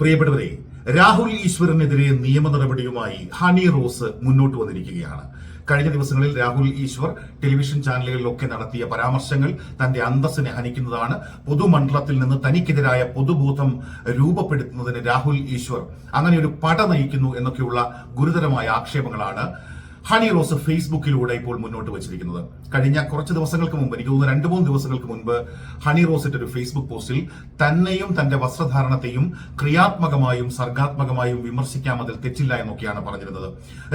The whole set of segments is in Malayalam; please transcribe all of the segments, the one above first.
പ്രിയപ്പെട്ടവരെ രാഹുൽ ഈശ്വറിനെതിരെ നിയമ നടപടിയുമായി ഹണി റോസ് മുന്നോട്ട് വന്നിരിക്കുകയാണ്. കഴിഞ്ഞ ദിവസങ്ങളിൽ രാഹുൽ ഈശ്വർ ടെലിവിഷൻ ചാനലുകളിലൊക്കെ നടത്തിയ പരാമർശങ്ങൾ തന്റെ അന്തസ്സിനെ ഹനിക്കുന്നതാണ്. പൊതുമണ്ഡലത്തിൽ നിന്ന് തനിക്കെതിരായ പൊതുബോധം രൂപപ്പെടുത്തുന്നതിന് രാഹുൽ ഈശ്വർ അങ്ങനെ ഒരു പട നയിക്കുന്നു എന്നൊക്കെയുള്ള ഗുരുതരമായ ആക്ഷേപങ്ങളാണ് ഹണി റോസ് ഫേസ്ബുക്കിലൂടെ ഇപ്പോൾ മുന്നോട്ട് വെച്ചിരിക്കുന്നത്. കഴിഞ്ഞ കുറച്ച് ദിവസങ്ങൾക്ക് മുമ്പ് എനിക്ക് തോന്നുന്നു രണ്ട് മൂന്ന് ദിവസങ്ങൾക്ക് മുൻപ് ഹണി റോസിന്റെ ഒരു ഫേസ്ബുക്ക് പോസ്റ്റിൽ തന്നെയും തന്റെ വസ്ത്രധാരണത്തെയും ക്രിയാത്മകമായും സർഗാത്മകമായും വിമർശിക്കാം അതിൽ തെറ്റില്ല എന്നൊക്കെയാണ് പറഞ്ഞിരുന്നത്.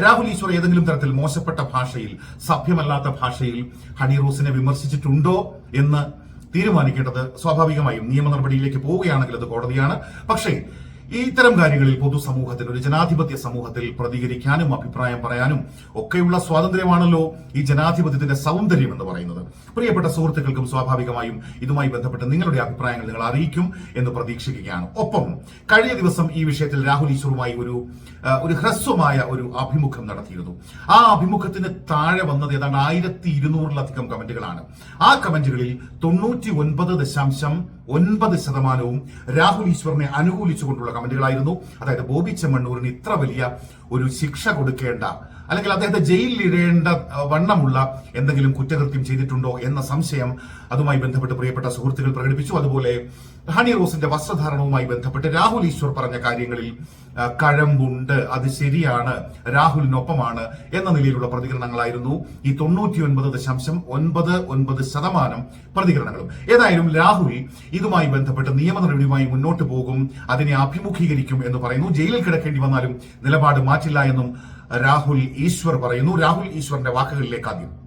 രാഹുൽ ഈശ്വർ ഏതെങ്കിലും തരത്തിൽ മോശപ്പെട്ട ഭാഷയിൽ സഭ്യമല്ലാത്ത ഭാഷയിൽ ഹണി റോസിനെ വിമർശിച്ചിട്ടുണ്ടോ എന്ന് തീരുമാനിക്കേണ്ടത് സ്വാഭാവികമായും നിയമ നടപടിയിലേക്ക് പോവുകയാണെങ്കിൽ അത് കോടതിയാണ്. പക്ഷേ ഇത്തരം കാര്യങ്ങളിൽ പൊതുസമൂഹത്തിൽ ഒരു ജനാധിപത്യ സമൂഹത്തിൽ പ്രതികരിക്കാനും അഭിപ്രായം പറയാനും ഒക്കെയുള്ള സ്വാതന്ത്ര്യമാണല്ലോ ഈ ജനാധിപത്യത്തിന്റെ സൗന്ദര്യം എന്ന് പറയുന്നത്. പ്രിയപ്പെട്ട സുഹൃത്തുക്കൾക്കും സ്വാഭാവികമായും ഇതുമായി ബന്ധപ്പെട്ട് നിങ്ങളുടെ അഭിപ്രായങ്ങൾ നിങ്ങൾ അറിയിക്കും എന്ന് പ്രതീക്ഷിക്കുകയാണ്. ഒപ്പം കഴിഞ്ഞ ദിവസം ഈ വിഷയത്തിൽ രാഹുൽ ഈശ്വറുമായി ഒരു ഒരു ഹ്രസ്വമായ ഒരു അഭിമുഖം നടത്തിയിരുന്നു. ആ അഭിമുഖത്തിന് താഴെ വന്നത് ഏതാണ്ട് ആയിരത്തി ഇരുന്നൂറിലധികം കമന്റുകളാണ്. ആ കമന്റുകളിൽ തൊണ്ണൂറ്റി ഒൻപത് ദശാംശം ഒൻപത് ശതമാനവും രാഹുൽ ഈശ്വറിനെ അനുകൂലിച്ചുകൊണ്ടുള്ള കമന്റുകളായിരുന്നു. അതായത് ബോബി ചെമ്മണ്ണൂരിന് ഇത്ര വലിയ ഒരു ശിക്ഷ കൊടുക്കേണ്ട അല്ലെങ്കിൽ അദ്ദേഹത്തെ ജയിലിൽ ഇടേണ്ട വണ്ണമുള്ള എന്തെങ്കിലും കുറ്റകൃത്യം ചെയ്തിട്ടുണ്ടോ എന്ന സംശയം അതുമായി ബന്ധപ്പെട്ട് പ്രിയപ്പെട്ട സുഹൃത്തുക്കൾ പ്രകടിപ്പിച്ചു. അതുപോലെ ഹണി റോസിന്റെ വസ്ത്രധാരണവുമായി ബന്ധപ്പെട്ട് രാഹുൽ ഈശ്വർ പറഞ്ഞ കാര്യങ്ങളിൽ കഴമ്പുണ്ട്. അത് ശരിയാണ് രാഹുലിനൊപ്പമാണ് എന്ന നിലയിലുള്ള പ്രതികരണങ്ങളായിരുന്നു ഈ തൊണ്ണൂറ്റി ഒൻപത് ദശാംശം ഒൻപത് ഒൻപത് ശതമാനം പ്രതികരണങ്ങളും. ഏതായാലും രാഹുൽ ഇതുമായി ബന്ധപ്പെട്ട് നിയമ നടപടിയുമായി മുന്നോട്ട് പോകും അതിനെ അഭിമുഖീകരിക്കും എന്ന് പറയുന്നു. ജയിലിൽ കിടക്കേണ്ടി വന്നാലും നിലപാട് മാറ്റില്ല എന്നും രാഹുൽ ഈശ്വർ പറയുന്നു. രാഹുൽ ഈശ്വറിന്റെ വാക്കുകളിലേക്ക് ആദ്യം.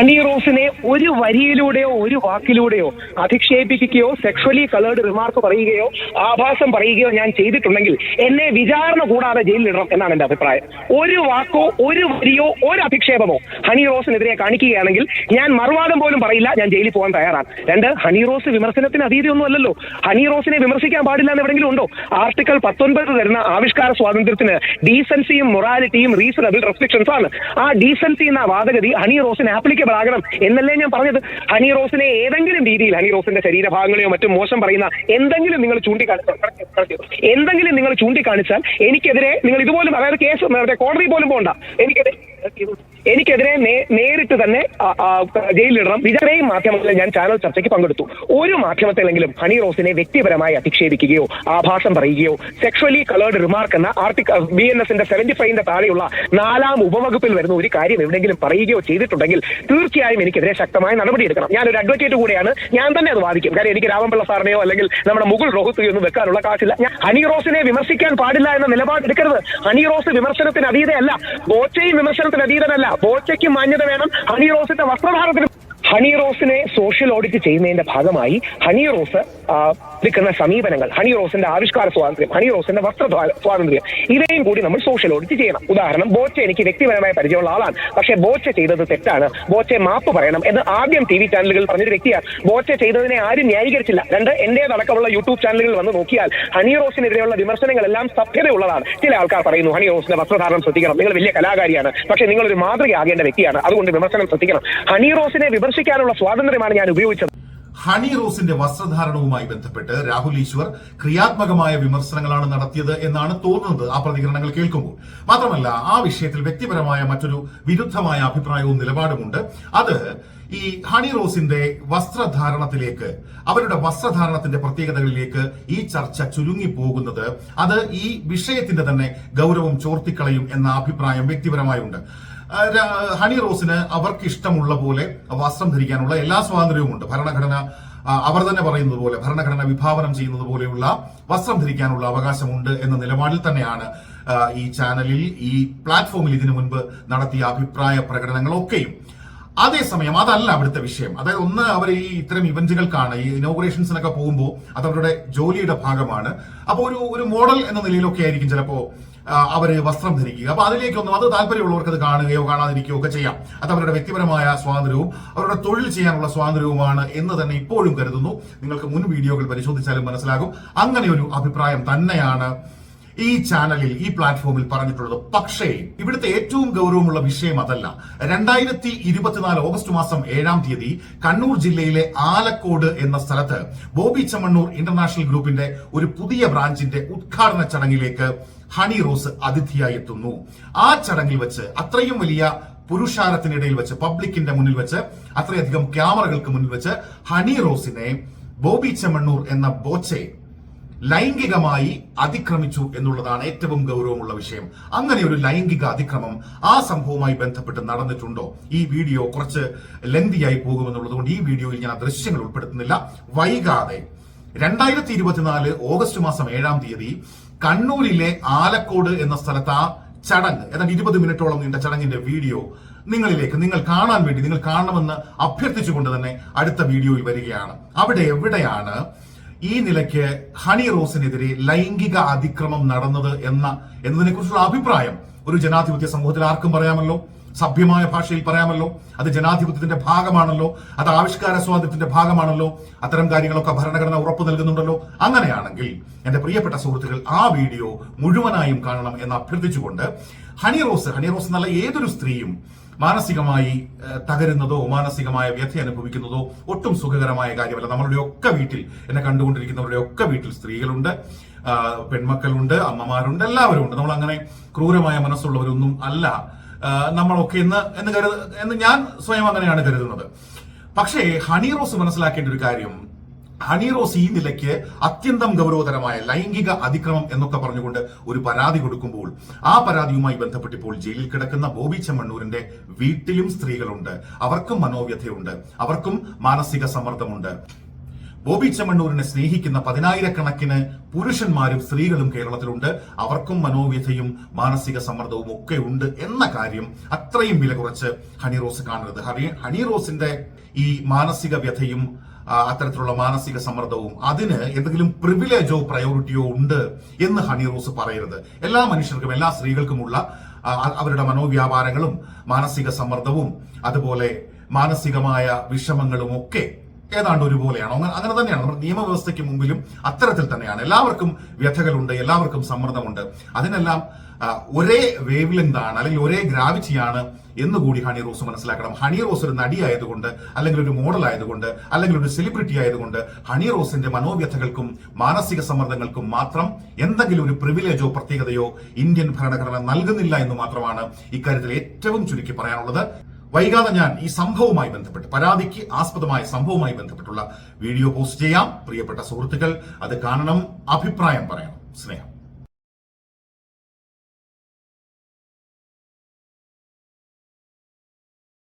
ഹണി റോസിനെ ഒരു വരിയിലൂടെയോ ഒരു വാക്കിലൂടെയോ അധിക്ഷേപിക്കുകയോ സെക്ഷലി കളേർഡ് റിമാർക്ക് പറയുകയോ ആഭാസം പറയുകയോ ഞാൻ ചെയ്തിട്ടുണ്ടെങ്കിൽ എന്നെ വിചാരണ കൂടാതെ ജയിലിലിടണം എന്നാണ് എന്റെ അഭിപ്രായം. ഒരു വാക്കോ ഒരു വരിയോ ഒരു അധിക്ഷേപമോ ഹണി റോസിനെതിരെ കാണിക്കുകയാണെങ്കിൽ ഞാൻ മറുവാദം പോലും പറയില്ല ഞാൻ ജയിലിൽ പോകാൻ തയ്യാറാണ്. രണ്ട് ഹണി റോസ് വിമർശനത്തിന് അതീതിയൊന്നും അല്ലല്ലോ. ഹണി റോസിനെ വിമർശിക്കാൻ പാടില്ല എന്ന് എവിടെങ്കിലും ഉണ്ടോ? ആർട്ടിക്കിൾ പത്തൊൻപത് തരുന്ന ആവിഷ്കാര സ്വാതന്ത്ര്യത്തിന് ഡീസൻസിയും മൊറാലിറ്റിയും റീസണബിൾ റെസ്ട്രിക്ഷൻസ് ആണ്. ആ ഡീസൻസി എന്ന വാദഗതി ഹണി റോസിന് ആപ്ലിക്കബിൾ ആകണം എന്നല്ലേ ഞാൻ പറഞ്ഞത്? ഹണി റോസിനെ ഏതെങ്കിലും രീതിയിൽ ഹണി റോസിന്റെ ശരീരഭാഗങ്ങളെയോ മറ്റും മോശം പറയുന്ന എന്തെങ്കിലും നിങ്ങൾ ചൂണ്ടിക്കാണിച്ചാൽ എന്തെങ്കിലും നിങ്ങൾ ചൂണ്ടിക്കാണിച്ചാൽ എനിക്കെതിരെ നിങ്ങൾ ഇതുപോലും അതായത് കേസ് കോടതി പോലും പോകണ്ട എനിക്കെതിരെ എനിക്കെതിരെ നേരിട്ട് തന്നെ ജയിലിലിടണം. വിചാരയും മാധ്യമങ്ങളിൽ ഞാൻ ചാനൽ ചർച്ചയ്ക്ക് പങ്കെടുത്തു. ഒരു മാധ്യമത്തിലെങ്കിലും ഹണി റോസിനെ വ്യക്തിപരമായി അധിക്ഷേപിക്കുകയോ ആഭാസം പറയുകയോ സെക്ഷലി കളേർഡ് റിമാർക്ക് എന്ന ആർട്ടിക് ബി എൻ എസിന്റെ സെവന്റി ഫൈവിന്റെ താഴെയുള്ള നാലാം ഉപവകുപ്പിൽ വരുന്ന ഒരു കാര്യം എവിടെയെങ്കിലും പറയുകയോ ചെയ്തിട്ടുണ്ടെങ്കിൽ തീർച്ചയായും എനിക്കെതിരെ ശക്തമായ നടപടിയെടുക്കണം ഞാൻ ഒരു അഡ്വക്കേറ്റ് കൂടെയാണ്. ഞാൻ തന്നെ അത് വാദിക്കും. കാര്യം എനിക്ക് രാമൻപിള്ള സാറിനെയോ അല്ലെങ്കിൽ നമ്മുടെ മുകുൾ റോഹത്തുകയോ ഒന്നും വെക്കാനുള്ള കാശില്ല. ഞാൻ ഹണി റോസിനെ വിമർശിക്കാൻ പാടില്ല എന്ന നിലപാടെടുക്കരുത്. ഹണി റോസ് വിമർശനത്തിന് അതീതയല്ല. ബോച്ചയും വിമർശനത്തിന് അതീതനല്ല. ബോച്ചയ്ക്ക് മാന്യത വേണം. ഹണി റോസിന്റെ വസ്ത്രധാരണത്തിന് ഹണി റോസിനെ സോഷ്യൽ ഓഡിറ്റ് ചെയ്യുന്നതിന്റെ ഭാഗമായി ഹണി റോസ് ആ, എടുക്കുന്ന സമീപനങ്ങൾ ഹണി റോസിന്റെ ആവിഷ്കാര സ്വാതന്ത്ര്യം ഹണി റോസിന്റെ വസ്ത്ര സ്വാതന്ത്ര്യം ഇവയും കൂടി നമ്മൾ സോഷ്യൽ ഓഡിറ്റ് ചെയ്യണം. ഉദാഹരണം ബോച്ച എനിക്ക് വ്യക്തിപരമായ പരിചയമുള്ള ആളാണ്. പക്ഷേ ബോച്ച ചെയ്തത് തെറ്റാണ്. ബോച്ചെ മാപ്പ് പറയണം എന്ന് ആദ്യം ടി വി ചാനലുകൾ പറഞ്ഞൊരു വ്യക്തിയാണ്. ബോച്ച ചെയ്തതിനെ ആരും ന്യായീകരിച്ചില്ല. രണ്ട് എന്റെ അടക്കമുള്ള യൂട്യൂബ് ചാനലുകൾ വന്ന് നോക്കിയാൽ ഹണി റോസിനെതിരെയുള്ള വിമർശനങ്ങളെല്ലാം സഭ്യതയുള്ളതാണ് ചില ആൾക്കാർ പറയുന്നു ഹണി റോസിന്റെ വസ്ത്രധാരണം ശ്രദ്ധിക്കണം. നിങ്ങൾ വലിയ കലാകാരിയാണ്. പക്ഷേ നിങ്ങൾ ഒരു മാതൃകയാകേണ്ട വ്യക്തിയാണ്. അതുകൊണ്ട് വിമർശനം ശ്രദ്ധിക്കണം. ഹണി റോസിനെ വിമർശിക്കാനുള്ള സ്വാതന്ത്ര്യമാണ് ഞാൻ ഉപയോഗിച്ചത്. ഹണി റോസിന്റെ വസ്ത്രധാരണവുമായി ബന്ധപ്പെട്ട് രാഹുൽ ഈശ്വർ ക്രിയാത്മകമായ വിമർശനങ്ങളാണ് നടത്തിയത് എന്നാണ് തോന്നുന്നത് ആ പ്രതികരണങ്ങൾ കേൾക്കുമ്പോൾ. മാത്രമല്ല ആ വിഷയത്തിൽ വ്യക്തിപരമായ മറ്റൊരു വിരുദ്ധമായ അഭിപ്രായവും നിലപാടുമുണ്ട്. അത് ഈ ഹണി റോസിന്റെ വസ്ത്രധാരണത്തിലേക്ക് അവരുടെ വസ്ത്രധാരണത്തിന്റെ പ്രത്യേകതകളിലേക്ക് ഈ ചർച്ച ചുരുങ്ങി പോകുന്നത് അത് ഈ വിഷയത്തിന്റെ തന്നെ ഗൗരവം ചോർത്തിക്കളയും എന്ന അഭിപ്രായം വ്യക്തിപരമായുണ്ട്. ഹണി റോസിന് അവർക്ക് ഇഷ്ടമുള്ള പോലെ വസ്ത്രം ധരിക്കാനുള്ള എല്ലാ സ്വാതന്ത്ര്യവുമുണ്ട്. ഭരണഘടന അവർ തന്നെ പറയുന്നത് പോലെ ഭരണഘടന വിഭാവനം ചെയ്യുന്നത് പോലെയുള്ള വസ്ത്രം ധരിക്കാനുള്ള അവകാശമുണ്ട് എന്ന നിലപാടിൽ തന്നെയാണ് ഈ ചാനലിൽ ഈ പ്ലാറ്റ്ഫോമിൽ ഇതിനു മുൻപ് നടത്തിയ അഭിപ്രായ പ്രകടനങ്ങളൊക്കെയും. അതേസമയം അതല്ല അവിടുത്തെ വിഷയം. അതായത് ഒന്ന് അവർ ഈ ഇത്തരം ഇവന്റുകൾക്കാണ് ഈ ഇനോഗ്രേഷൻസിനൊക്കെ പോകുമ്പോൾ അത് അവരുടെ ജോലിയുടെ ഭാഗമാണ്. അപ്പോൾ ഒരു ഒരു മോഡൽ എന്ന നിലയിലൊക്കെ ആയിരിക്കും ചിലപ്പോ ആ, അവർ വസ്ത്രം ധരിക്കുക. അപ്പൊ അതിലേക്കൊന്നും അത് താല്പര്യമുള്ളവർക്ക് അത് കാണുകയോ കാണാതിരിക്കുകയോ ഒക്കെ ചെയ്യാം. അത് അവരുടെ വ്യക്തിപരമായ സ്വാതന്ത്ര്യവും അവരുടെ തൊഴിൽ ചെയ്യാനുള്ള സ്വാതന്ത്ര്യവുമാണ് എന്ന് തന്നെ ഇപ്പോഴും കരുതുന്നു. നിങ്ങൾക്ക് മുൻ വീഡിയോകൾ പരിശോധിച്ചാലും മനസ്സിലാകും. അങ്ങനെ ഒരു അഭിപ്രായം തന്നെയാണ് ഈ ചാനലിൽ ഈ പ്ലാറ്റ്ഫോമിൽ പറഞ്ഞിട്ടുള്ളത് പക്ഷേ ഇവിടുത്തെ ഏറ്റവും ഗൗരവമുള്ള വിഷയം അതല്ല. രണ്ടായിരത്തി ഇരുപത്തിനാല് ഓഗസ്റ്റ് മാസം ഏഴാം തീയതി കണ്ണൂർ ജില്ലയിലെ ആലക്കോട് എന്ന സ്ഥലത്ത് ബോബി ചമ്മണ്ണൂർ ഇന്റർനാഷണൽ ഗ്രൂപ്പിന്റെ ഒരു പുതിയ ബ്രാഞ്ചിന്റെ ഉദ്ഘാടന ചടങ്ങിലേക്ക് ഹണി റോസ് അതിഥിയായി എത്തുന്നു. ആ ചടങ്ങിൽ വെച്ച് അത്രയും വലിയ പുരുഷാരത്തിനിടയിൽ വെച്ച് പബ്ലിക്കിന്റെ മുന്നിൽ വെച്ച് അത്രയധികം ക്യാമറകൾക്ക് മുന്നിൽ വെച്ച് ഹണി റോസിനെ ബോബി ചെമ്മണ്ണൂർ എന്ന ബോച്ചെ ലൈംഗികമായി അതിക്രമിച്ചു എന്നുള്ളതാണ് ഏറ്റവും ഗൗരവമുള്ള വിഷയം. അങ്ങനെ ഒരു ലൈംഗിക അതിക്രമം ആ സംഭവവുമായി ബന്ധപ്പെട്ട് നടന്നിട്ടുണ്ടോ? ഈ വീഡിയോ കുറച്ച് ലെന്തിയായി പോകുമെന്നുള്ളത് കൊണ്ട് ഈ വീഡിയോയിൽ ഞാൻ ദൃശ്യങ്ങൾ ഉൾപ്പെടുത്തുന്നില്ല. വൈകാതെ രണ്ടായിരത്തി ഇരുപത്തിനാല് ഓഗസ്റ്റ് മാസം ഏഴാം തീയതി കണ്ണൂരിലെ ആലക്കോട് എന്ന സ്ഥലത്ത് ആ ചടങ്ങ് ഏതാണ്ട് ഇരുപത് മിനിറ്റോളം നീണ്ട ചടങ്ങിന്റെ വീഡിയോ നിങ്ങളിലേക്ക് നിങ്ങൾ കാണാൻ വേണ്ടി നിങ്ങൾ കാണണമെന്ന് അഭ്യർത്ഥിച്ചുകൊണ്ട് തന്നെ അടുത്ത വീഡിയോയിൽ വരികയാണ്. അവിടെ എവിടെയാണ് ഈ നിലയ്ക്ക് ഹണി റോസിനെതിരെ ലൈംഗിക അതിക്രമം നടന്നത് എന്ന എന്നതിനെ കുറിച്ചുള്ള അഭിപ്രായം ഒരു ജനാധിപത്യ സമൂഹത്തിൽ ആർക്കും പറയാമല്ലോ. സഭ്യമായ ഭാഷയിൽ പറയാമല്ലോ. അത് ജനാധിപത്യത്തിന്റെ ഭാഗമാണല്ലോ. അത് ആവിഷ്കാര സ്വാതന്ത്ര്യത്തിന്റെ ഭാഗമാണല്ലോ. അത്തരം കാര്യങ്ങളൊക്കെ ഭരണഘടന ഉറപ്പു നൽകുന്നുണ്ടല്ലോ. അങ്ങനെയാണെങ്കിൽ എന്റെ പ്രിയപ്പെട്ട സുഹൃത്തുക്കൾ ആ വീഡിയോ മുഴുവനായും കാണണം എന്ന് അഭ്യർത്ഥിച്ചുകൊണ്ട് ഹണി റോസ് ഹണി റോസ് എന്നുള്ള ഏതൊരു സ്ത്രീയും മാനസികമായി തകരുന്നതോ മാനസികമായ വ്യഥ അനുഭവിക്കുന്നതോ ഒട്ടും സുഖകരമായ കാര്യമല്ല. നമ്മളുടെ ഒക്കെ വീട്ടിൽ എന്നെ കണ്ടുകൊണ്ടിരിക്കുന്നവരുടെ ഒക്കെ വീട്ടിൽ സ്ത്രീകളുണ്ട് പെൺമക്കളുണ്ട് അമ്മമാരുണ്ട് എല്ലാവരും ഉണ്ട് നമ്മൾ അങ്ങനെ ക്രൂരമായ മനസ്സുള്ളവരൊന്നും അല്ല. നമ്മളൊക്കെ എന്ന് എന്ന് കരുത എന്ന് ഞാൻ സ്വയം അങ്ങനെയാണ് കരുതുന്നത്. പക്ഷേ ഹണി റോസ് മനസ്സിലാക്കേണ്ട ഒരു കാര്യം ഹണി റോസ് ഈ നിലയ്ക്ക് അത്യന്തം ഗൗരവതരമായ ലൈംഗിക അതിക്രമം എന്നൊക്കെ പറഞ്ഞുകൊണ്ട് ഒരു പരാതി കൊടുക്കുമ്പോൾ ആ പരാതിയുമായി ബന്ധപ്പെട്ടിപ്പോൾ ജയിലിൽ കിടക്കുന്ന ബോബി ചെമ്മണ്ണൂരിന്റെ വീട്ടിലും സ്ത്രീകളുണ്ട്. അവർക്കും മനോവ്യഥയുണ്ട്. അവർക്കും മാനസിക സമ്മർദ്ദമുണ്ട്. ബോബി ചെമ്മണ്ണൂരിനെ സ്നേഹിക്കുന്ന പതിനായിരക്കണക്കിന് പുരുഷന്മാരും സ്ത്രീകളും കേരളത്തിലുണ്ട്. അവർക്കും മനോവ്യഥയും മാനസിക സമ്മർദ്ദവും ഒക്കെ ഉണ്ട് എന്ന കാര്യം അത്രയും വില കുറച്ച് ഹണി റോസ് കാണരുത് ഹണി ഹണി റോസിന്റെ ഈ മാനസിക വ്യഥയും അത്തരത്തിലുള്ള മാനസിക സമ്മർദ്ദവും അതിന് എന്തെങ്കിലും പ്രിവിലേജോ പ്രയോറിറ്റിയോ ഉണ്ട് എന്ന് ഹണി റോസ് പറയരുത്. എല്ലാ മനുഷ്യർക്കും എല്ലാ സ്ത്രീകൾക്കുമുള്ള അവരുടെ മനോവ്യാപാരങ്ങളും മാനസിക സമ്മർദ്ദവും അതുപോലെ മാനസികമായ വിഷമങ്ങളും ഒക്കെ ഏതാണ്ട് ഒരുപോലെയാണ്. അങ്ങനെ തന്നെയാണ്. നമ്മുടെ നിയമവ്യവസ്ഥയ്ക്ക് മുമ്പിലും അത്തരത്തിൽ തന്നെയാണ്. എല്ലാവർക്കും വ്യഥകളുണ്ട് എല്ലാവർക്കും സമ്മർദ്ദമുണ്ട്. അതിനെല്ലാം ഒരേ വേവ് ലെന്താണ് അല്ലെങ്കിൽ ഒരേ ഗ്രാവിറ്റിയാണ് എന്ന് കൂടി ഹണി റോസ് മനസ്സിലാക്കണം. ഹണി റോസ് ഒരു നടി ആയതുകൊണ്ട് അല്ലെങ്കിൽ ഒരു മോഡൽ ആയതുകൊണ്ട് അല്ലെങ്കിൽ ഒരു സെലിബ്രിറ്റി ആയതുകൊണ്ട് ഹണി റോസിന്റെ മനോവ്യഥകൾക്കും മാനസിക സമ്മർദ്ദങ്ങൾക്കും മാത്രം എന്തെങ്കിലും ഒരു പ്രിവിലേജോ പ്രത്യേകതയോ ഇന്ത്യൻ ഭരണഘടന നൽകുന്നില്ല എന്ന് മാത്രമാണ് ഇക്കാര്യത്തിൽ ഏറ്റവും ചുരുക്കി പറയാനുള്ളത്. വൈകാതെ ഞാൻ ഈ സംഭവവുമായി ബന്ധപ്പെട്ട് പരാതിക്ക് ആസ്പദമായ സംഭവവുമായി ബന്ധപ്പെട്ടുള്ള വീഡിയോ പോസ്റ്റ് ചെയ്യാം. പ്രിയപ്പെട്ട സുഹൃത്തുക്കൾ അത് കാണണം അഭിപ്രായം പറയണം. സ്നേഹം.